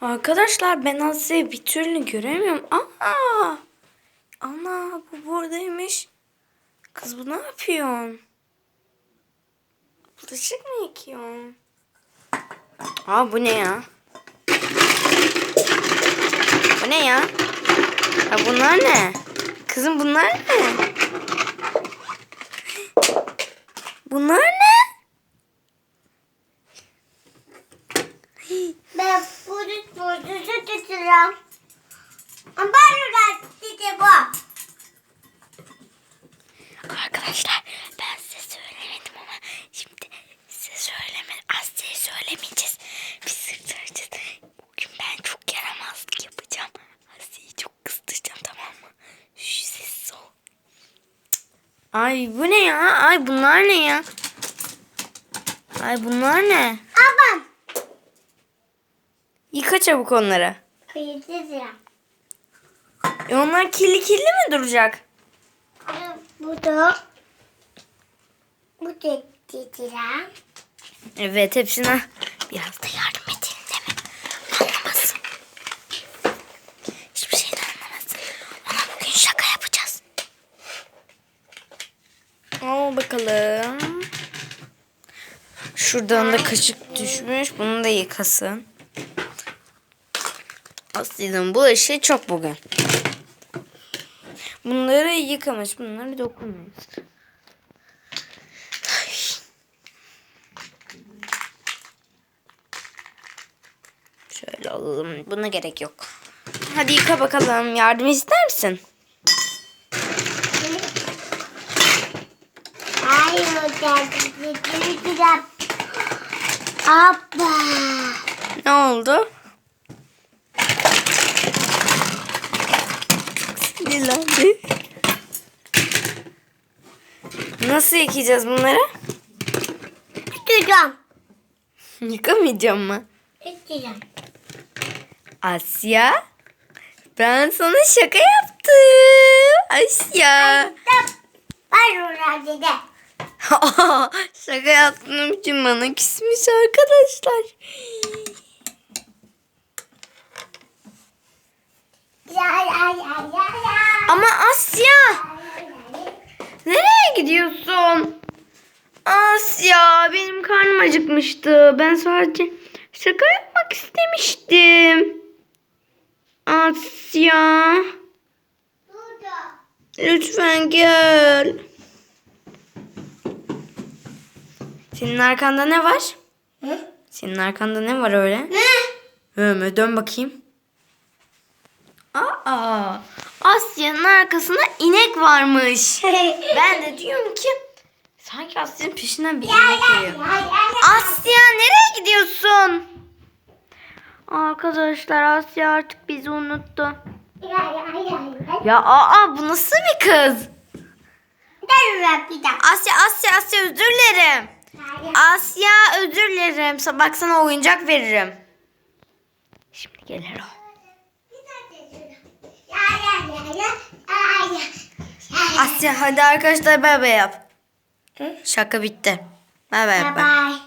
Arkadaşlar ben Asya'yı bir türlü göremiyorum. Aa! Ana bu buradaymış. Kız bu ne yapıyorsun? Bulaşık mı yıkıyorsun? Aa bu ne ya? Bu ne ya? Ya bunlar ne? Kızım bunlar ne? Bunlar ne? Ben bunu bunu tutuyorum. Ama ben dedi bu. Arkadaşlar ben size söylemedim ama şimdi size söylemedim. Asya'ya söylemeyeceğiz. Biz sırtlayacağız. Bugün ben çok yaramazlık yapacağım. Asya'yı çok kızdıracağım tamam mı? Şş sessiz ol. Ay bu ne ya? Ay bunlar ne ya? Ay bunlar ne? Abam. Yıka çabuk onları. Kıyıcızım. E onlar kirli kirli mi duracak? Bu da. Bu da dediler. Evet hepsine biraz da yardım edelim değil mi? Anlamasın. Hiçbir şeyden anlamasın. Ona bugün şaka yapacağız. Al bakalım. Şuradan da kaşık düşmüş. Bunu da yıkasın. Aslında bu işi çok bugün. Bunları yıkamış. Bunları dokunmayız. Şöyle alalım. Buna gerek yok. Hadi yıka bakalım. Yardım ister misin? Hayır dediler. Abba. Ne oldu? Sinirlendi. Nasıl yıkayacağız bunları? Tutacağım. Yıkamayacağım mı? Tutacağım. Asya. Ben sana şaka yaptım. Asya. Var orada dedi. şaka yaptığım için bana küsmüş arkadaşlar. Ya ya ya ya ya. Ama Asya. Nereye gidiyorsun? Asya benim karnım acıkmıştı. Ben sadece şaka yapmak istemiştim. Asya lütfen gel. Senin arkanda ne var? Hı? Senin arkanda ne var öyle? Ne? Öme dön bakayım. Aa, Asya'nın arkasında inek varmış. Ben de diyorum ki sanki Asya'nın peşinden bir inek geliyor. Asya nereye gidiyorsun? Arkadaşlar Asya artık bizi unuttu. Ya aa bu nasıl bir kız? Asya Asya Asya özür dilerim. Asya özür dilerim. Bak sana oyuncak veririm. Şimdi gelir o. Asya hadi arkadaşlar bay bay yap. Şaka bitti. Bay bay. Bye bye.